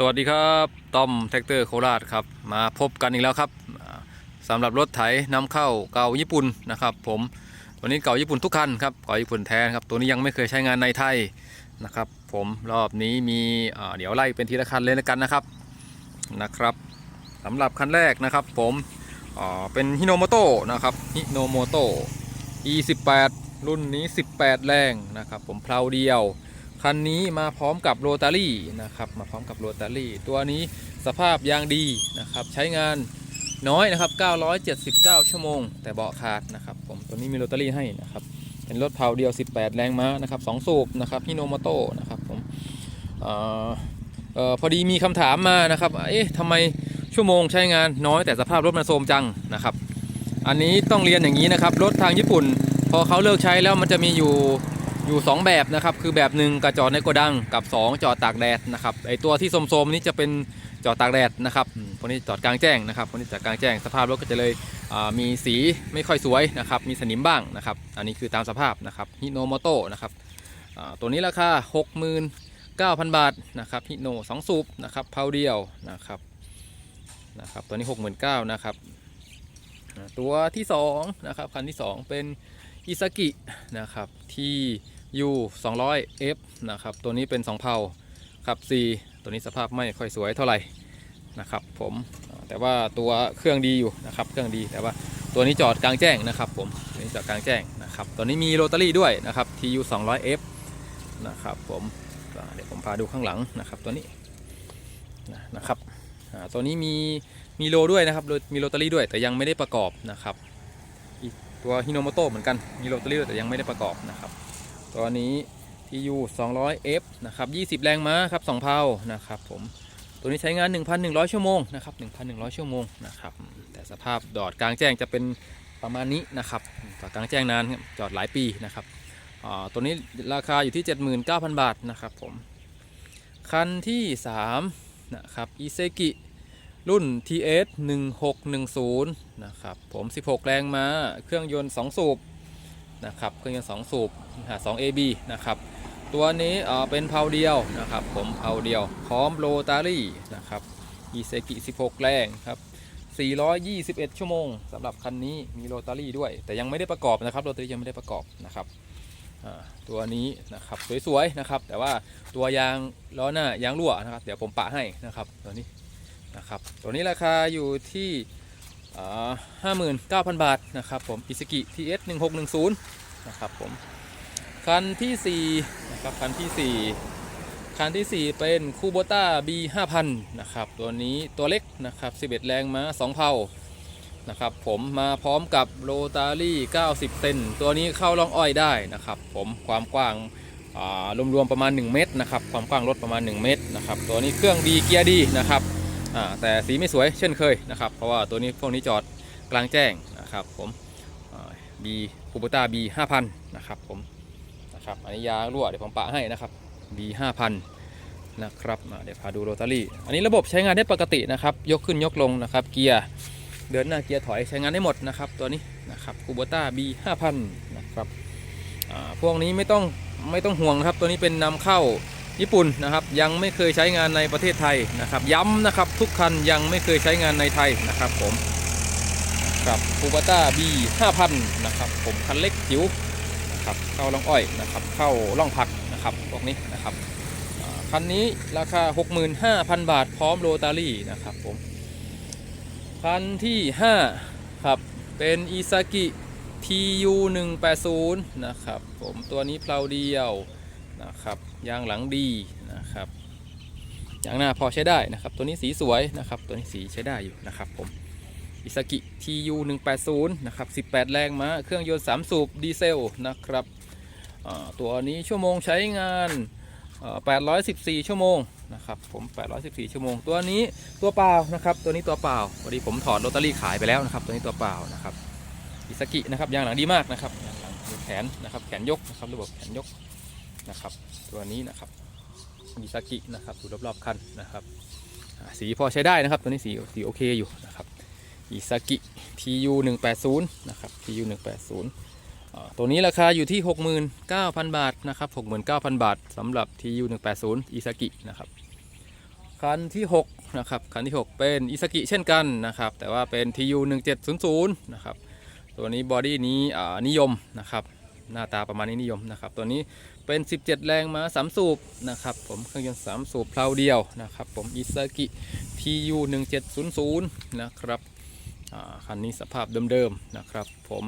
สวัสดีครับต้อมแท็กเตอร์โคราชครับมาพบกันอีกแล้วครับอ่าสำหรับรถไถนำเข้าเก่าญี่ปุ่นนะครับ ผมตัวนี้เก่าญี่ปุ่นทุกคันครับเก่าญี่ปุ่นแท้นครับตัวนี้ยังไม่เคยใช้งานในไทยนะครับ ผมรอบนี้มีเดี๋ยวไล่เป็นทีละคันเลยแล้วกันนะครับนะครับสำหรับคันแรกนะครับ ผมเป็นฮิโนโมโตนะครับฮิโนโมโต E18 รุ่นนี้ 18 แรงนะครับ ผมเพลาเดียว คันนี้มาพร้อมกับโรตารี่นะครับมาพร้อมกับโรตารี่ ตัวนี้สภาพยางดีนะครับใช้งานน้อยนะครับ 979 ชั่วโมง แต่เบาะขาดนะครับผมตัวนี้มีโรตารี่ให้นะครับเป็นรถเผาเดียว 18 แรงม้านะครับ2สูบนะครับฮิโนมโตนะครับผมออเอ่อพอดีมีคำถามมานะครับเอ๊ะทำไมชั่วโมงใช้งานน้อยแต่สภาพรถมันโทรมจังนะครับ อันนี้ต้องเรียนอย่างนี้นะครับรถทางญี่ปุ่น พอเขาเลิกใช้แล้วมันจะมีอยู่ อยู่ 2 แบบนะครับ คือแบบหนึ่งกระจอดในโกดังกับ 2 จอดตากแดดนะครับไอตัวที่โสมๆนี้จะเป็นจอดตากแดดนะครับพวกนี้จอดกลางแจ้งนะครับพวกนี้จอดกลางแจ้งสภาพรถก็จะเลยมีสีไม่ค่อยสวยนะครับมีสนิมบ้างนะครับอันนี้คือตามสภาพนะครับฮิโนโมโตนะครับตัวนี้ราคา 69,000 บาทนะครับฮิโนสองสูบนะครับเพาเดียวนะครับนะครับตัวนี้ 69,000นะครับตัวที่2นะครับคันที่ 2 เป็นอิซากินะครับที่ U 200 F นะครับ ตัวนี้เป็น 2เพาครับ C ตัวนี้สภาพไม่ค่อยสวยเท่าไหร่นะครับ ผมแต่ว่าตัวเครื่องดีอยู่นะครับเครื่องดีแต่ว่าตัวนี้จอดกลางแจ้งนะครับ ผมตัวนี้จอดกลางแจ้งนะครับตัวนี้มีโรตารี่ด้วยนะครับ TU 200 F นะครับผมเดี๋ยวผมพาดูข้างหลังนะครับตัวนี้นะครับตัวนี้มีมีโลด้วยนะครับโดยมีโรตารี่ด้วยแต่ยังไม่ได้ประกอบนะครับตัวฮิโนโมโตะเหมือนกันมีโรตารี่แต่ยังไม่ได้ประกอบนะครับ ตัวนี้ TU 200 F นะครับ20 แรงม้าครับ2เพานะครับผมตัวนี้ใช้งาน 1,100 ชั่วโมงนะครับ1,100 ชั่วโมงนะครับแต่สภาพดอดกลางแจ้งจะเป็นประมาณนี้นะครับจอดกลางแจ้งนานครับจอดหลายปีนะครับตัวนี้ราคาอยู่ที่ 79,000 บาทนะครับผมคันที่ 3 นะครับอิเซกิรุ่น TS 1610 นะครับ ผม 16 แรงม้า เครื่องยนต์ 2 สูบ นะครับเครื่องยนต์2สูบหา2 AB นะครับตัวนี้เป็นเพาเดียวนะครับผมเพาเดียวพร้อมโรตารี่นะครับอีเซกิ 16 แรงครับ421 ชั่วโมงสำหรับคันนี้มีโรตารี่ด้วย แต่ยังไม่ได้ประกอบนะครับโรตารี่ยังไม่ได้ประกอบนะครับตัวนี้นะครับสวยๆนะครับ แต่ว่าตัวยางล้อหน้ายางรั่วนะครับ เดี๋ยวผมปะให้นะครับตัวนี้นะครับตัวนี้ราคาอยู่ที่ ห้าหมื่นเก้าพันบาทนะครับผมอิสกิ TS 1 6 1 0นะครับผมคันที่4นะครับคันที่4คันที่ 4 เป็นคูโบต้า B 5 0 0นะครับ ตัวนี้ตัวเล็กนะครับ 11 แรงม้า2เพานะครับ ผมมาพร้อมกับโรตารี่ 90 เซนตัวนี้เข้าล่องอ้อยได้นะครับ ผมความกว้างรวมๆประมาณ 1 เมตรนะครับ ความกว้างรถประมาณ 1 เมตรนะครับ ตัวนี้เครื่องดีเกียร์ดีนะครับ แต่สีไม่สวยเช่นเคยนะครับ เพราะว่าตัวนี้พวกนี้จอดกลางแจ้งนะครับผมบีคูบูต้าบีห้าพันนะครับผมนะครับอันนี้ยางรั่วเดี๋ยวผมปะให้นะครับบีห้าพันนะครับเดี๋ยวพาดูโรตารี่ อันนี้ระบบใช้งานได้ปกตินะครับ ยกขึ้นยกลงนะครับ เกียร์เดินหน้าเกียร์ถอยใช้งานได้หมดนะครับ ตัวนี้นะครับคูบูต้าบีห้าพันนะครับพวกนี้ไม่ต้องไม่ต้องห่วงนะครับ ตัวนี้เป็นนำเข้า ญี่ปุ่นนะครับยังไม่เคยใช้งานในประเทศไทยนะครับ ย้ำนะครับทุกคันยังไม่เคยใช้งานในไทยนะครับผมครับคูปต้าบี5,000นนะครับผมคันเล็กจิ๋วนะครับเข้าล่องอ้อยนะครับเข้าล่องผักนะครับพวกนี้นะครับคันนี้ราคา 65,000 บาทพร้อมโรตารี่นะครับผมคันที่ 5 ครับ เป็นอิซากิ TU 180นะครับผมตัวนี้เพลาเดียว นะครับยางหลังดีนะครับยางหน้าพอใช้ได้นะครับ ตัวนี้สีสวยนะครับ ตัวนี้สีใช้ได้อยู่นะครับผมอิสกิ TU 180นะครับ18 แรงม้าเครื่องยนต์3สูบดีเซลนะครับตัวนี้ชั่วโมงใช้งานอ่า814 ชั่วโมงนะครับผม 814 ชั่วโมง ตัวนี้ตัวเปล่านะครับ ตัวนี้ตัวเปล่าพอดีผมถอดโรตารี่ขายไปแล้วนะครับ ตัวนี้ตัวเปล่านะครับอิสกินะครับยางหลังดีมากนะครับยางหลังแขนนะครับแขนยกนะครับระบบแขนยก นะครับ ตัวนี้นะครับมิซากินะครับดูรอบๆคันนะครับ สีพอใช้ได้นะครับ ตัวนี้สีสีโอเคอยู่นะครับอิซากิ TU 180นะครับ TU 180ตัวนี้ราคาอยู่ที่ 69,000 บาทนะครับ 69,000 บาทสำหรับ TU 180อิซากินะครับคันที่6นะครับคันที่ 6 เป็นอิสกิเช่นกันนะครับ แต่ว่าเป็น TU 1700นะครับ ตัวนี้บอดี้นี้นิยมนะครับ หน้าตาประมาณนี้นิยมนะครับ ตัวนี้ เป็น 17 แรงม้าสามสูบนะครับผมเครื่องยนต์สามสูบเพลาเดียวนะครับผมอิสกิ TU 1700นะครับอ่าคันนี้สภาพเดิมๆนะครับผม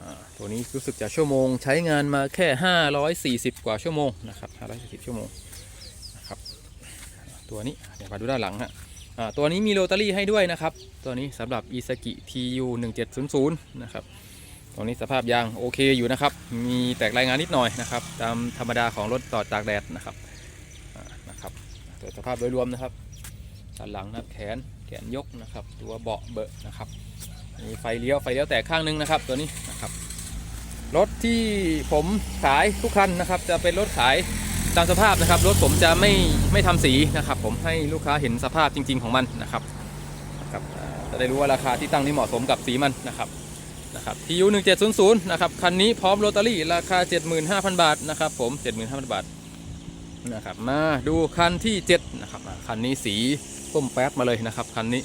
อ่าตัวนี้รู้สึกจะชั่วโมง ใช้งานมาแค่ 540 กว่าชั่วโมงนะครับ540ชั่วโมงนะครับตัวนี้เดี๋ยวมาดูด้านหลังฮะอ่าตัวนี้มีโรตารี่ให้ด้วยนะครับ ตัวนี้สำหรับ i s a k i TU 1700นะครับ ตรงนี้สภาพยางโอเคอยู่นะครับ มีแตกรายงานนิดหน่อยนะครับ ตามธรรมดาของรถต่อตากแดดนะครับนะครับตัวสภาพโดยรวมนะครับด้านหลังนะแขนแขนยกนะครับ ตัวเบาะเบอะนะครับมีไฟเลี้ยวไฟเลี้ยวแตกข้างหนึงนะครับ ตัวนี้นะครับ รถที่ผมขายทุกคันนะครับ จะเป็นรถขายตามสภาพนะครับ รถผมจะไม่ไม่ทำสีนะครับ ผมให้ลูกค้าเห็นสภาพจริง ๆ ของมันนะครับนะครับจะได้รู้ว่าราคาที่ตั้งนี่เหมาะสมกับสีมันนะครับ นะครับ TU 1700นะครับคันนี้พร้อมโรตารี่ราคา75,000บาทนะครับผม75,000บาทนะครับมาดูคันที่7นะครับคันนี้สีส้มแป๊ดมาเลยนะครับคันนี้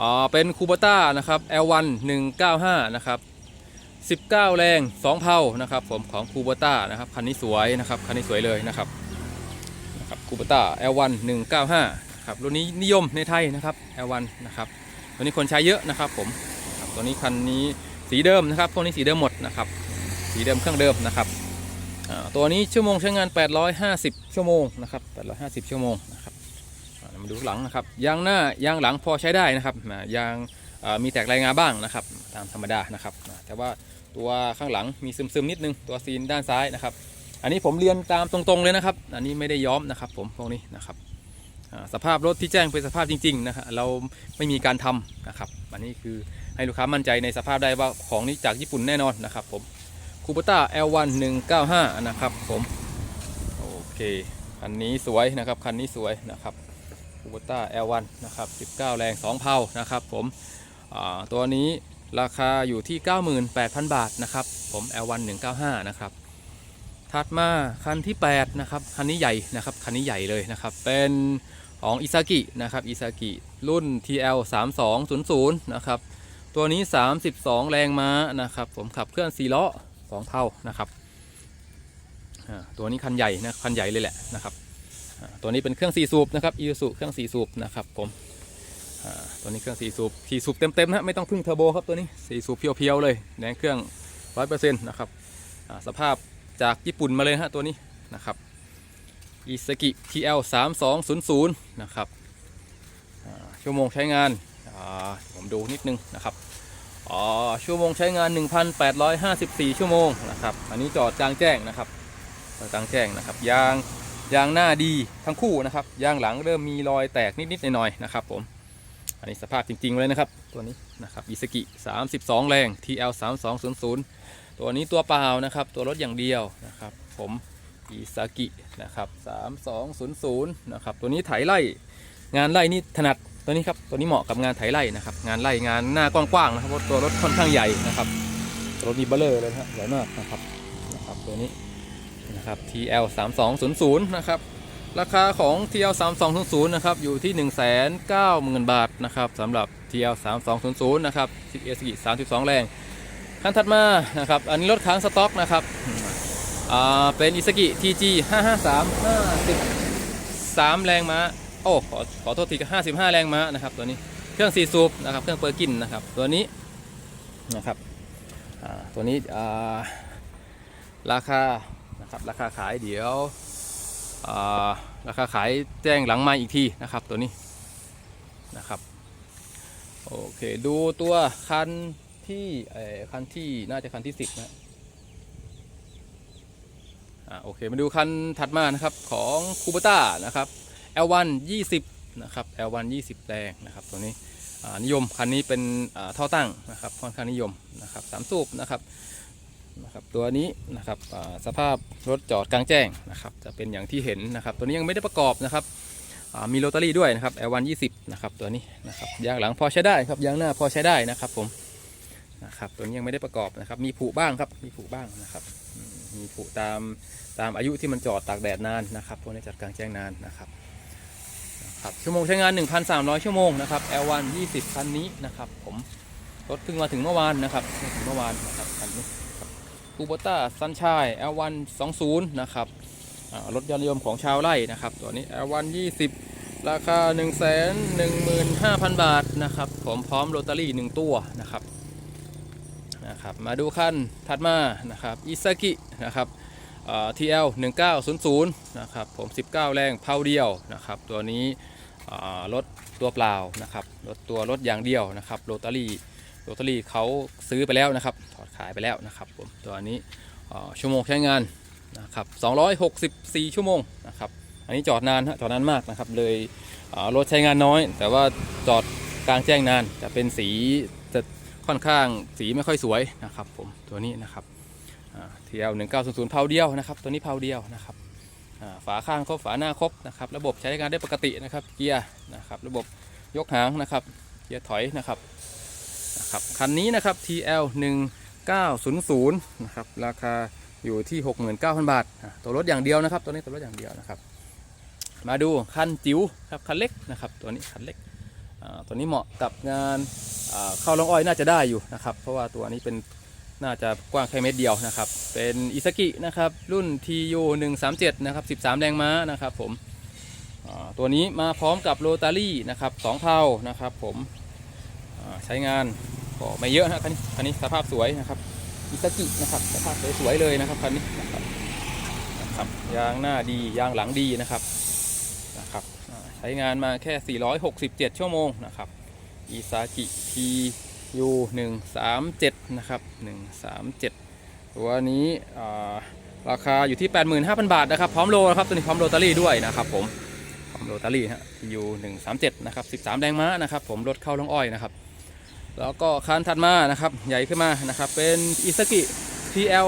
อ่าเป็นคูปต้านะครับ L1 195นะครับ19 แรง 2 เผานะครับผมของคูเบต้านะครับคันนี้สวยนะครับคันนี้สวยเลยนะครับนะครับคูเบต้า L1 195ครับรุ่นนี้นิยมในไทยนะครับ L1 นะครับตัวนี้คนใช้เยอะนะครับผมตัวนี้คันนี้ สีเดิมนะครับพวกนี้สีเดิมหมดนะครับ สีเดิมเครื่องเดิมนะครับตัวนี้ชั่วโมงใช้งาน 850 ชั่วโมงนะครับ850 ชั่วโมงนะครับมาดูหลังนะครับยางหน้ายางหลังพอใช้ได้นะครับยางมีแตกรายงาบ้างนะครับ ตามธรรมดานะครับ แต่ว่าตัวข้างหลังมีซึมๆนิดนึงตัวซีนด้านซ้ายนะครับ อันนี้ผมเรียนตามตรงๆเลยนะครับ อันนี้ไม่ได้ย้อมนะครับผมพวกนี้นะครับสภาพรถที่แจ้งเป็นสภาพจริง ๆ นะครับเราไม่มีการทำนะครับ อันนี้คือ ให้ลูกค้ามั่นใจในสภาพได้ว่าของนี้จากญี่ปุ่นแน่นอนนะครับผมคูปต้า L1 195 นะครับผมโอเคคันนี้สวยนะครับคันนี้สวยนะครับคูปต้า L1 นะครับ 19 แรง 2เผานะครับผมตัวนี้ราคาอยู่ที่ 98,000 บาทนะครับผม L1 195 นะครับถัดมาคันที่ 8 นะครับ คันนี้ใหญ่นะครับ คันนี้ใหญ่เลยนะครับ เป็นของอิซากินะครับอิซากิรุ่น TL 3200 นะครับ ตัวนี้ 32 แรงม้านะครับ ผมขับเคลื่อน4ล้อ2เท่านะครับตัวนี้คันใหญ่นะคันใหญ่เลยแหละนะครับตัวนี้เป็นเครื่อง4สูบนะครับอีซูเครื่อง4สูบนะครับผมตัวนี้เครื่องสี่สูบสี่สูบเต็มๆนะไม่ต้องพึ่งเทอร์โบครับตัวนี้สี่สูบเพียวๆเลยแรงเครื่องร้อยเปอร์เซ็นต์นะครับสภาพจากญี่ปุ่นมาเลยฮะตัวนี้นะครับอิสกิ TL 3200นะครับชั่วโมงใช้งาน ผมดูนิดนึงนะครับอ๋อชั่วโมงใช้งาน 1,854 ชั่วโมงนะครับ อันนี้จอดกลางแจ้งนะครับจอดกลางแจ้งนะครับ ยางยางหน้าดีทั้งคู่นะครับ ยางหลังเริ่มมีรอยแตกนิดๆหน่อยๆนะครับผม อันนี้สภาพจริงๆเลยนะครับ ตัวนี้นะครับอิสกิ 32 แรง TL 3200 ตัวนี้ตัวเปล่านะครับ ตัวรถอย่างเดียวนะครับ ผมอิสกินะครับ 3200 นะครับ ตัวนี้ไถไล่งานไล่นี่ถนัด ตัวนี้ครับตัวนี้เหมาะกับงานไถไล่นะครับ งานไล่งานหน้ากว้างๆนะครับเพราะตัวรถค่อนข้างใหญ่นะครับรถมีเบลเลอร์เลยนะฮะใหญ่มากนะครับนะครับ ตัวนี้นะครับ TL 3200นะครับราคาของ TL 3200นะครับอยู่ที่ 190,000 บาทนะครับสำหรับ TL 3200นะครับ11สกิ32 แรงคันถัดมานะครับอันนี้รถค้างสต็อกนะครับอ่าเป็นอิสกิ TG 553 53แรงม้า โอ้ขอขอโทษทีกับ55แรงม้านะครับตัวนี้เครื่อง4สูบนะครับเครื่องเปอร์กินนะครับตัวนี้นะครับตัวนี้ราคานะครับราคาขายเดี๋ยวราคาขายแจ้งหลังไมาอีกทีนะครับตัวนี้นะครับโอเคดูตัวคันที่คันที่น่าจะคันที่สิบนะอ่าโอเคมาดูคันถัดมานะครับของคูเบต้านะครับ L1 20นะครับ L1 20แรงนะครับตัวนี้นิยมคันนี้เป็นท่อตั้งนะครับค่อนข้างนิยมนะครับสามสูบนะครับนะครับตัวนี้นะครับสภาพรถจอดกลางแจ้งนะครับจะเป็นอย่างที่เห็นนะครับ ตัวนี้ยังไม่ได้ประกอบนะครับมีโรตารี่ด้วยนะครับ L1 20นะครับตัวนี้นะครับยางหลังพอใช้ได้ครับยางหน้าพอใช้ได้นะครับผมนะครับตัวนี้ยังไม่ได้ประกอบนะครับ มีผุบ้างครับมีผุบ้างนะครับ มีผุตามตามอายุที่มันจอดตากแดดนานนะครับพวกนี้จัดกลางแจ้งนานนะครับ ครับชั่วโมงใช้งาน 1,300 ชั่วโมงนะครับ L1 20 คันนี้นะครับ ผมรถเพิ่งมาถึงเมื่อวานนะครับถึงเมื่อวานนะครับคันนี้คูโบต้าซันช i ย L1 20 นะครับรถยอดนิยมของชาวไร่นะครับตัวนี้ L1 20 ราคา 1 1 5 0 0 0 บาทนะครับ ผมพร้อมโรตารี่ 1 ตัวนะครับนะครับ มาดูคันถัดมานะครับอิซากินะครับอ่า TL 1900 นะครับ ผม 19 แรงเพาเดียวนะครับ ตัวนี้ รถตัวเปล่านะครับรถตัวรถอย่างเดียวนะครับโรตารี่โรตารี่เขาซื้อไปแล้วนะครับถอดขายไปแล้วนะครับผมตัวนี้ชั่วโมงใช้งานนะครับ264 ชั่วโมงนะครับอันนี้จอดนานฮะจอดนานมากนะครับเลยรถใช้งานน้อย แต่ว่าจอดกลางแจ้งนานจะเป็นสีจะค่อนข้างสีไม่ค่อยสวยนะครับผมตัวนี้นะครับทีเอลหนึ่งเก้าศูนย์ศูนย์เพาเดียวนะครับตัวนี้เพาเดียวนะครับ ฝาข้างครบฝาหน้าครบนะครับ ระบบใช้งานได้ปกตินะครับ เกียร์นะครับ ระบบยกหางนะครับ เกียร์ถอยนะครับนะครับคันนี้นะครับ TL 1900นะครับ ราคาอยู่ที่ 69,000 บาท ตัวรถอย่างเดียวนะครับ ตัวนี้ตัวรถอย่างเดียวนะครับ มาดูคันจิ๋วครับคันเล็กนะครับ ตัวนี้คันเล็กตัวนี้เหมาะกับงานเข้าลงอ้อยน่าจะได้อยู่นะครับ เพราะว่าตัวนี้เป็น น่าจะกว้างแค่เมตรเดียวนะครับ เป็นอิซากินะครับรุ่น TU 137นะครับ13 แรงม้านะครับผมตัวนี้มาพร้อมกับโรตารี่นะครับสองเพานะครับผมใช้งานก็ไม่เยอะนะคันนี้คันนี้สภาพสวยนะครับอิซากินะครับสภาพสวยๆเลยนะครับคันนี้นะครับนะครับยางหน้าดียางหลังดีนะครับนะครับใช้งานมาแค่ 467 ชั่วโมงนะครับอิซากิ ที U 1 3 7นะครับ137ตัวนี้ราคาอยู่ที่ 85,000 บาทนะครับ พร้อมโลนะครับตัวนี้พร้อมโรตารี่ด้วยนะครับผมพร้อมโรตารี่ฮะ U 1 3 7นะครับ13แรงม้านะครับผมรถเข้าลงอ้อยนะครับ แล้วก็คันถัดมานะครับใหญ่ขึ้นมานะครับเป็นอิซากิ TL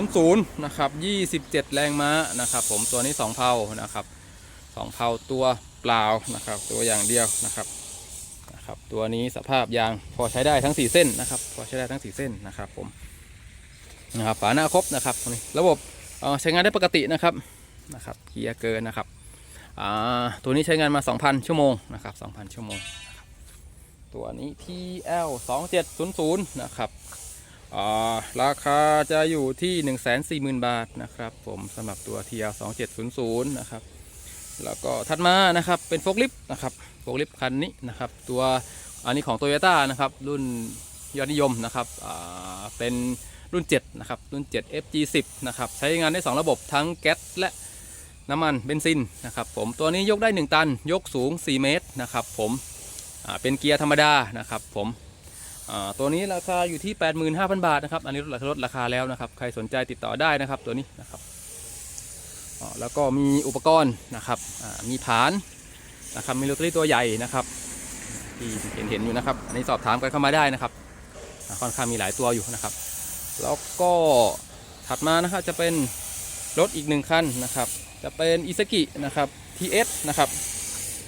2700นะครับ27 แรงม้านะครับผมตัวนี้ 2 เพานะครับ2เพาตัวเปล่านะครับตัวอย่างเดียวนะครับ นะครับ ตัวนี้สภาพยางพอใช้ได้ทั้ง 4 เส้นนะครับ พอใช้ได้ทั้ง 4 เส้นนะครับผมนะครับฝาหน้าครบนะครับตรงนี้ระบบใช้งานได้ปกตินะครับนะครับเกียร์เกินนะครับตัวนี้ใช้งานมา 2,000 ชั่วโมงนะครับ2,000 ชั่วโมงตัวนี้ TL 2700นะครับราคาจะอยู่ที่ 140,000 บาทนะครับผมสำหรับตัว TL 2700นะครับ แล้วก็ถัดมานะครับเป็นโฟกลิฟต์นะครับโฟกลิฟต์คันนี้นะครับตัวอันนี้ของโตโยต้านะครับรุ่นยอดนิยมนะครับเป็นรุ่น 7 นะครับ รุ่น 7 FG10 นะครับ ใช้งานได้ 2 ระบบทั้งแก๊สและน้ำมันเบนซินนะครับผมตัวนี้ยกได้ 1 ตัน ยกสูง 4 เมตรนะครับผมเป็นเกียร์ธรรมดานะครับผมตัวนี้ราคาอยู่ที่ 85,000 บาทนะครับ อันนี้ลดราคาแล้วนะครับ ใครสนใจติดต่อได้นะครับตัวนี้นะครับ แล้วก็มีอุปกรณ์นะครับมีผานนะครับมีโรตรี่ตัวใหญ่นะครับที่เห็นเห็นอยู่นะครับ อันนี้สอบถามกันเข้ามาได้นะครับค่อนข้างมีหลายตัวอยู่นะครับ แล้วก็ถัดมานะครับจะเป็นรถอีกหนึ่งคันนะครับ จะเป็นอิซากินะครับ TS นะครับ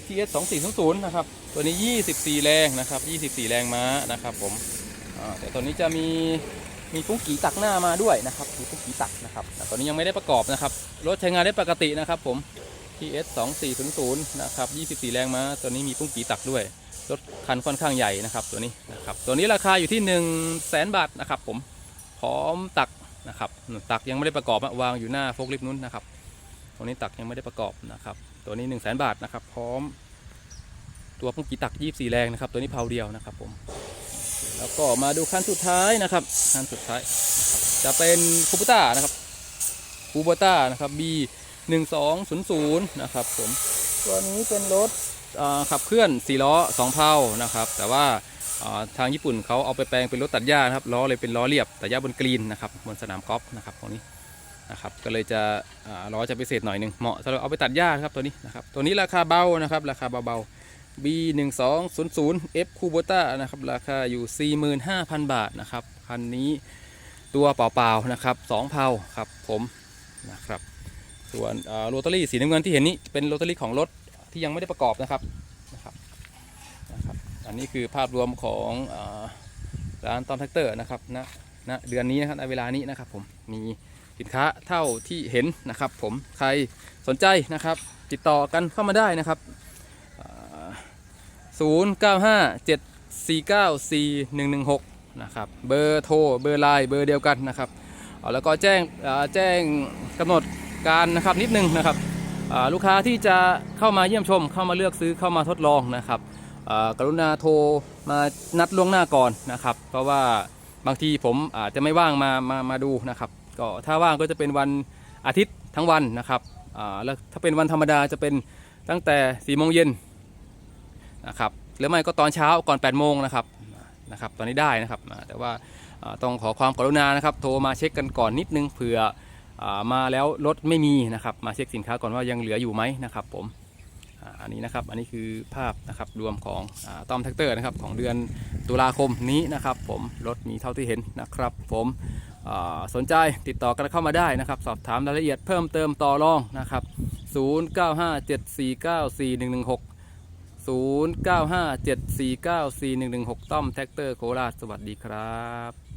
TS 2400นะครับ ตัวนี้ 24 แรงนะครับ 24 แรงม้านะครับผมแต่ตัวนี้จะมี มีปุ้งกีตักหน้ามาด้วยนะครับมีปุ้งกีตักนะครับตอนนี้ยังไม่ได้ประกอบนะครับ รถใช้งานได้ปกตินะครับผม TS 2400นะครับ 24 แรงม้าตัวนี้มีปุ้งกีตักด้วย รถคันค่อนข้างใหญ่นะครับ ตัวนี้นะครับ ตัวนี้ราคาอยู่ที่ 1 0 0 0 0แสนบาทนะครับผม พร้อมตักนะครับ ตักยังไม่ได้ประกอบวางอยู่หน้าโฟกลิฟต์นู้นนะครับ ตัวนี้ตักยังไม่ได้ประกอบนะครับ ตัวนี้ 1 0 0 0 0แสนบาทนะครับ พร้อม ตัวปุ้งกีตัก 24 แรงนะครับ ตัวนี้เพาเดียวนะครับผม แล้วก็มาดูคันสุดท้ายนะครับคันสุดท้าย จะเป็นคูปต้านะครับคูปต้านะครับ B 1 2 0 0นะครับผมตัวนี้เป็นรถขับเคลื่อน4ล้อ2เพานะครับ แต่ว่าทางญี่ปุ่นเขาเอาไปแปลงเป็นรถตัดหญ้านะครับล้อเลยเป็นล้อเรียบตัดหญ้าบนกรีนนะครับบนสนามกอล์ฟนะครับตรงนี้นะครับก็เลยจะล้อจะพิเศษหน่อยหนึ่งเหมาะสำหรับเอาไปตัดหญ้าครับตัวนี้นะครับตัวนี้ราคาเบานะครับราคาเบาๆ B 1 2 0 0 F Kubota นะครับราคาอยู่ 45,000 บาทนะครับคันนี้ตัวเปล่าๆนะครับสองเพาครับผมนะครับส่วนโรตารี่สีน้ำเงินที่เห็นนี้เป็นโรตารี่ของรถที่ยังไม่ได้ประกอบนะครับนะครับนะครับ อันนี้คือภาพรวมของร้านตอมแท็กเตอร์นะครับณณเดือนนี้นะครับในเวลานี้นะครับผมมีสินค้าเท่าที่เห็นนะครับ ผมใครสนใจนะครับ ติดต่อกันเข้ามาได้นะครับ 0957494116 นะครับ เบอร์โทร เบอร์ไลน์ เบอร์เดียวกันนะครับ แล้วก็แจ้งแจ้งกำหนดการนะครับนิดนึงนะครับ ลูกค้าที่จะเข้ามาเยี่ยมชม เข้ามาเลือกซื้อ เข้ามาทดลองนะครับกรุณาโทรมานัดล่วงหน้าก่อนนะครับ เพราะว่าบางทีผมอาจจะไม่ว่างมามามาดูนะครับ ก็ถ้าว่างก็จะเป็นวันอาทิตย์ทั้งวันนะครับแล้วถ้าเป็นวันธรรมดาจะเป็นตั้งแต่4ี่โมงเย็น นะครับหรือไม่ก็ตอนเช้าก่อน8ปดโมงนะครับนะครับตอนนี้ได้นะครับแต่ว่าต้องขอความกรุณานะครับ โทรมาเช็คกันก่อนนิดนึงเผื่ออมาแล้วรถไม่มีนะครับ มาเช็คสินค้าก่อนว่ายังเหลืออยู่ไหมนะครับ ผมอันนี้นะครับอันนี้คือภาพนะครับรวมของอต้อมแท็กเตอร์นะครับของเดือนตุลาคมนี้นะครับ ผมรถมีเท่าที่เห็นนะครับ ผมสนใจติดต่อกันเข้ามาได้นะครับ สอบถามรายละเอียดเพิ่มเติมต่อรองนะครับ 0957494116 0957494116 ต้อมแท็กเตอร์โคราชสวัสดีครับ